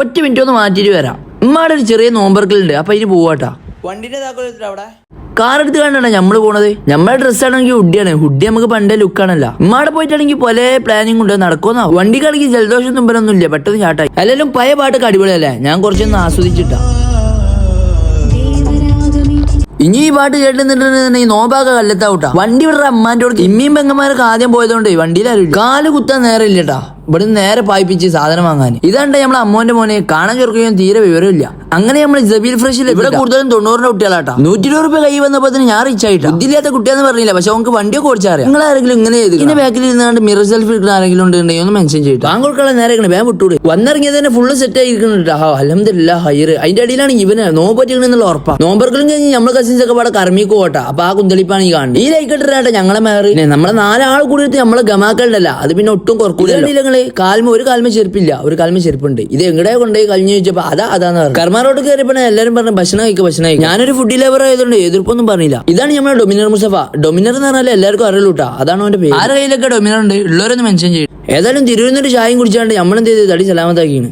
ഒറ്റ മിനിറ്റ് ഒന്ന് മാറ്റിയിട്ട് വരാം. ഉമ്മാടെ ഒരു ചെറിയ നോമ്പർക്കലുണ്ട് അപ്പൊ അതിന് പോവാട്ടാ. വണ്ടിന്റെ താക്കോലെടുത്തിട്ട് അവിടെ? കാർ എടുത്ത് കണ്ടാണ് നമ്മൾ പോണത്. നമ്മളെ ഡ്രസ് ആണെങ്കിൽ ഹുഡിയാണ്. ഹുഡി നമുക്ക് പണ്ടേ ലുക്കാണല്ലോ. ഉമ്മാടെ പോയിട്ടാണെങ്കിൽ പോലെ പ്ലാനിങ് ഉണ്ട്. നടക്കുന്ന വണ്ടിക്കാണെങ്കിൽ ജലദോഷം തുമ്പലൊന്നും ഇല്ല പെട്ടെന്ന് ചാട്ടായി. അല്ലെങ്കിലും പഴയ പാട്ടൊക്കെ അടിപൊളിയല്ലേ? ഞാൻ കുറച്ചൊന്ന് ആസ്വദിച്ചിട്ടാ. ഇനി ഈ പാട്ട് കേട്ടിട്ടുണ്ടെന്നുണ്ടെങ്കിൽ നോബാക്ക കല്ലെത്താവൂട്ടാ. വണ്ടി ഇവിടെ അമ്മാന്റെ കൊടുത്ത് ഇമ്മിയും പെങ്ങന്മാരൊക്കെ ആദ്യം പോയതുകൊണ്ട് വണ്ടിയിലാരും കാൽ കുത്താൻ നേരം ഇല്ലട്ടാ ഇവിടെ നേരെ പായിപ്പിച്ച് സാധനം വാങ്ങാൻ. ഇതാണ്ട് നമ്മളെ അമ്മോന്റെ മോനെ. കാണാൻ ചെറുക്കുകയും തീരെ വിവരമില്ല അങ്ങനെ നമ്മൾ ജബീൽ ഫ്രഷിൽ ഇവിടെ കൂടുതലും തൊണ്ണൂറിന്റെ കുട്ടികളാട്ടാ. നൂറ്റി ഇരുപത് രൂപ കൈ വന്നപ്പോ ഞാൻ റിച്ച് ആയിട്ടാ. ബുദ്ധിയില്ലാത്ത കുട്ടിയാന്ന് പറഞ്ഞില്ല. പക്ഷെ നമുക്ക് വണ്ടിയൊക്കെ ഓടിച്ചറിയാം നിങ്ങൾ ആരെങ്കിലും ഇങ്ങനെ ചെയ്തു ഇതിന്റെ ബാക്കിൽ ഇരുന്നാണ്ട് മിറർ സെൽഫി എടുക്കുന്ന ആരെങ്കിലും ഉണ്ടെങ്കിൽ ഒന്ന് മെൻഷൻ ചെയ്തിട്ട് താങ്കൾക്കുള്ള നേരെ വേഗം വിട്ടൂടെ. വന്നിറങ്ങിയത് തന്നെ ഫുള്ള് സെറ്റ് ആയിരിക്കുന്നുണ്ട് ഹാ അലഹമില്ല ഹൈർ അതിന്റെ അടിയിലാണ് ഇവന് നോമ്പ് പറ്റിക്കണെന്നുള്ള ഉറപ്പാ. നോമ്പർക്കലും കഴിഞ്ഞ് നമ്മൾ കസിൻസ് ഒക്കെ പാടെ കർമ്മിക്ക് പോട്ടെ അപ്പൊ ആ കുന്തളിപ്പാണ് ഈ കാണുന്നത്. ഈ ലൈക്കട്ടിട്ടാ ഞങ്ങളെ മേറി? നമ്മളെ നാലാൾ കൂടി എടുത്ത് നമ്മളെ ഗമാക്കളുണ്ടല്ല. അത് പിന്നെ ഒട്ടും കുറക്കൂല കാൽമ ഒരു കാൽമ ചെരുപ്പില്ല. ഒരു കാൽമ ചെരുപ്പുണ്ട്. ഇത് എങ്ങടെ കൊണ്ടുപോയി കഴിഞ്ഞു ചോദിച്ചപ്പോ അതാ അതാന്ന് പറഞ്ഞു. കർമാറോട്ട് കയറിയപ്പോ എല്ലാരും പറഞ്ഞു ഭക്ഷണം കഴിക്കുക ഭക്ഷണം കഴിക്കുക ഞാനൊരു ഫുഡ് ലെവർ ആയതുകൊണ്ട് എതിർപ്പൊന്നും പറഞ്ഞില്ല. ഇതാണ് നമ്മുടെ ഡൊമിനർ മുസഫ. ഡൊമിനർ എന്ന് പറഞ്ഞാൽ എല്ലാവർക്കും അറിയലൂട്ടാ അതാണ് അവന്റെ പേര്. ആരുടെ കയ്യിലൊക്കെ ഡൊമിനർ ഉണ്ട്? ഉള്ളവരൊന്നും മെൻഷൻ ചെയ്യും ഏതായാലും തിരുവനന്തപുരം ചായയും കുടിച്ചാണ്ട് നമ്മളെന്ത് ചെയ്ത്? തടി സലാമത്താക്കിയാണ്